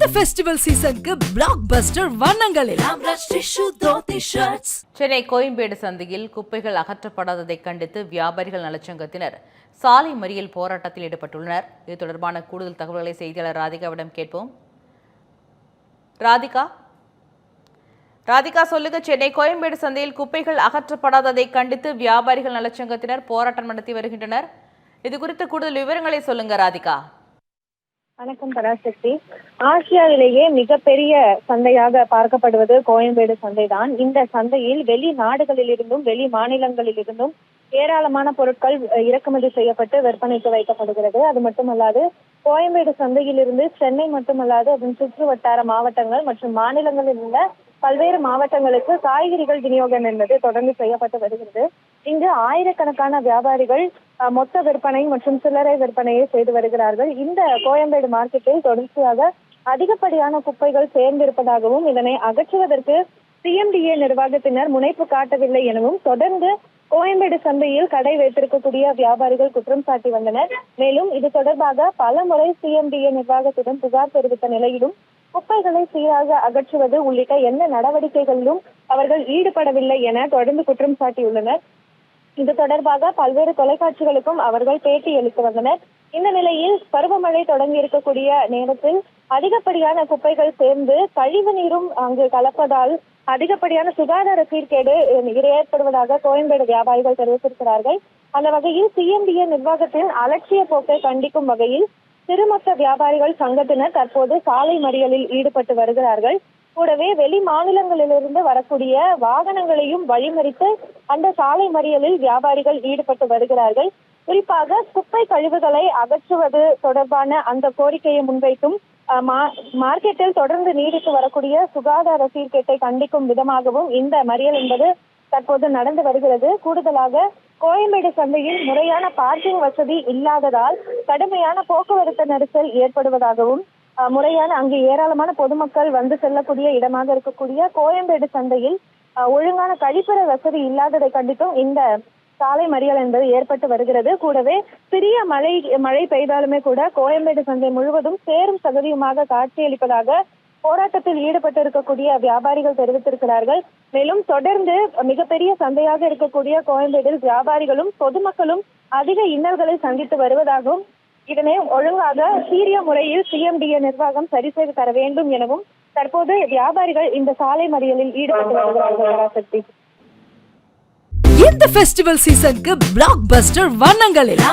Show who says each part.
Speaker 1: இந்த ஃபெஸ்டிவல் சீசனுக்கு பிளாக் பஸ்டர் வண்ணங்களில்
Speaker 2: சென்னை கோயம்பேடு சந்தையில் குப்பைகள் அகற்றப்படாததை கண்டித்து வியாபாரிகள் நலச்சங்கத்தினர் சாலை மறியல் போராட்டத்தில் ஈடுபட்டுள்ளனர். இது தொடர்பான கூடுதல் தகவல்களை செய்தியாளர் ராதிகாவிடம் கேட்போம். ராதிகா? ராதிகா சொல்லுங்க. சென்னை கோயம்பேடு சந்தையில் குப்பைகள் அகற்றப்படாததை கண்டித்து வியாபாரிகள் நலச்சங்கத்தினர் போராட்டம் நடத்தி வருகின்றனர். இது குறித்த கூடுதல் விவரங்களை சொல்லுங்க ராதிகா.
Speaker 3: வணக்கம் பராசக்தி. ஆசியாவிலேயே மிகப்பெரிய சந்தையாக பார்க்கப்படுவது கோயம்பேடு சந்தைதான். இந்த சந்தையில் வெளி நாடுகளிலிருந்தும் வெளி மாநிலங்களிலிருந்தும் ஏராளமான பொருட்கள் அஹ், இறக்குமதி செய்யப்பட்டு விற்பனைக்கு வைக்கப்படுகிறது. அது மட்டுமல்லாது கோயம்பேடு சந்தையிலிருந்து சென்னை மட்டுமல்லாது அதன் சுற்று வட்டார மாவட்டங்கள் மற்றும் மாநிலங்களில் உள்ள பல்வேறு மாவட்டங்களுக்கு காய்கறிகள் விநியோகம் என்பது தொடர்ந்து செய்யப்பட்டு வருகிறது. இங்கு ஆயிரக்கணக்கான வியாபாரிகள் மொத்த விற்பனை மற்றும் சில்லறை விற்பனையை செய்து வருகிறார்கள். இந்த கோயம்பேடு மார்க்கெட்டில் தொடர்ச்சியாக அதிகப்படியான குப்பைகள் சேர்ந்திருப்பதாகவும் இதனை அகற்றுவதற்கு சிஎம்டிஏ நிர்வாகத்தினர் முனைப்பு காட்டவில்லை எனவும் தொடர்ந்து கோயம்பேடு சந்தையில் கடை வைத்திருக்கக்கூடிய வியாபாரிகள் குற்றம் சாட்டி வந்தனர். மேலும் இது தொடர்பாக பல முறை சிஎம்டிஏ நிர்வாகத்திடம் புகார் தெரிவித்த நிலையிலும் குப்பைகளை சீராக அகற்றுவது உள்ளிட்ட எந்த நடவடிக்கைகளிலும் அவர்கள் ஈடுபடவில்லை என தொடர்ந்து குற்றம் சாட்டியுள்ளனர். இது தொடர்பாக பல்வேறு தொலைக்காட்சிகளுக்கும் அவர்கள் பேட்டி அளித்து வந்தனர். இந்த நிலையில் பருவமழை தொடங்கி இருக்கக்கூடிய நேரத்தில் அதிகப்படியான குப்பைகள் சேர்ந்து கழிவு நீரும் அங்கு கலப்பதால் அதிகப்படியான சுகாதார சீர்கேடு ஏற்படுவதாக கோயம்பேடு வியாபாரிகள் தெரிவித்திருக்கிறார்கள். அந்த வகையில் சிஎம்டிஏ நிர்வாகத்தின் அலட்சிய போக்கை கண்டிக்கும் வகையில் சிறுமொத்த வியாபாரிகள் சங்கத்தினர் தற்போது சாலை மறியலில் ஈடுபட்டு வருகிறார்கள். கூடவே வெளி மாநிலங்களிலிருந்து வரக்கூடிய வாகனங்களையும் வழிமறித்து அந்த சாலை மறியலில் வியாபாரிகள் ஈடுபட்டு வருகிறார்கள். குறிப்பாக குப்பை கழிவுகளை அகற்றுவது தொடர்பான அந்த கோரிக்கையை முன்வைத்தும் அஹ், மா- மார்க்கெட்டில் தொடர்ந்து நீடித்து வரக்கூடிய சுகாதார சீர்கேட்டை கண்டிக்கும் விதமாகவும் இந்த மறியல் என்பது தற்போது நடந்து வருகிறது. கூடுதலாக கோயம்பேடு சந்தையில் முறையான பார்க்கிங் வசதி இல்லாததால் கடுமையான போக்குவரத்து நெரிசல் ஏற்படுவதாகவும் முறையான அங்கு ஏராளமான பொதுமக்கள் வந்து செல்லக்கூடிய இடமாக இருக்கக்கூடிய கோயம்பேடு சந்தையில் ஒழுங்கான கழிப்பற வசதி இல்லாததை கண்டித்தும் இந்த சாலை மறியல் என்பது ஏற்பட்டு வருகிறது. கூடவே சிறிய மழை மழை பெய்தாலுமே கூட கோயம்பேடு சந்தை முழுவதும் சேரும் சகதியுமாக காட்சியளிப்பதாக போராட்டத்தில் ஈடுபட்டு இருக்கக்கூடிய வியாபாரிகள் தெரிவித்திருக்கிறார்கள். மேலும் தொடர்ந்து மிகப்பெரிய சந்தையாக இருக்கக்கூடிய கோயம்பேடில் வியாபாரிகளும் பொதுமக்களும் அதிக இன்னல்களை சந்தித்து வருவதாகவும் இதனை ஒழுங்காக சீரிய முறையில் சிஎம்டிஏ நிர்வாகம் சரி செய்து தர வேண்டும் எனவும் தற்போது வியாபாரிகள் இந்த சாலை மறியலில் ஈடுபட்டு வருகிறார்கள்.
Speaker 1: இந்த ஃபெஸ்டிவல் சீசனுக்கு பிளாக் பஸ்டர் வண்ணங்களில்